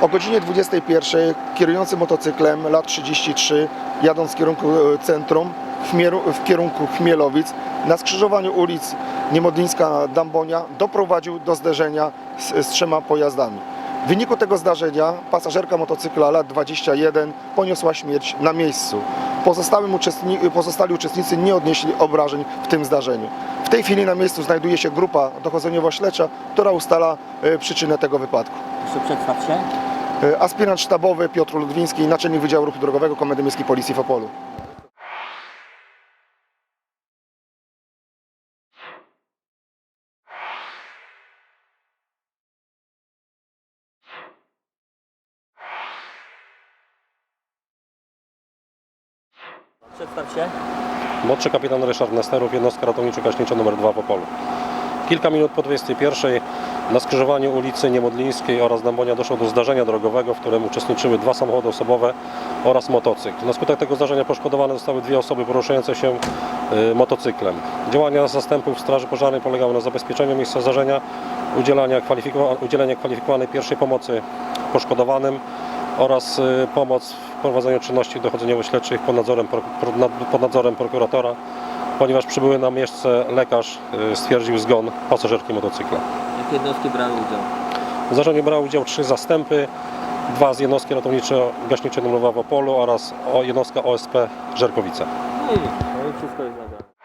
O godzinie 21 kierujący motocyklem lat 33 jadąc w kierunku e, centrum w, kierunku Chmielowic na skrzyżowaniu ulic Niemodlińska-Dambonia doprowadził do zderzenia z, z trzema pojazdami. W wyniku tego zdarzenia pasażerka motocykla lat 21 poniosła śmierć na miejscu. Pozostali uczestnicy nie odnieśli obrażeń w tym zdarzeniu. W tej chwili na miejscu znajduje się grupa dochodzeniowo-śledcza, która ustala e, przyczynę tego wypadku. Jeszcze przedstaw się. E, Aspirant sztabowy Piotr Ludwiński, naczelnik Wydziału Ruchu Drogowego Komendy Miejskiej Policji w Opolu. Przedstaw się. Młodszy kapitan Ryszard Nesterów, jednostka ratowniczo-gaśnicza nr 2 w Opolu. Kilka minut po 21 na skrzyżowaniu ulicy Niemodlińskiej oraz Dębonia doszło do zdarzenia drogowego, w którym uczestniczyły dwa samochody osobowe oraz motocykl. Na skutek tego zdarzenia poszkodowane zostały dwie osoby poruszające się y, motocyklem. Działania zastępów Straży Pożarnej polegały na zabezpieczeniu miejsca zdarzenia, udzielania, udzielenia kwalifikowanej pierwszej pomocy poszkodowanym oraz y, pomoc w prowadzeniu czynności dochodzeniowo-śledczych pod pod nadzorem prokuratora, ponieważ przybyły na miejsce lekarz y, stwierdził zgon pasażerki motocykla. Jakie jednostki brały udział? W zdarzeniu brały udział trzy zastępy, dwa z jednostki ratowniczo-gaśniczej 2 w Opolu oraz jednostka OSP Żerkowice. No i, no i wszystko jest nagrane.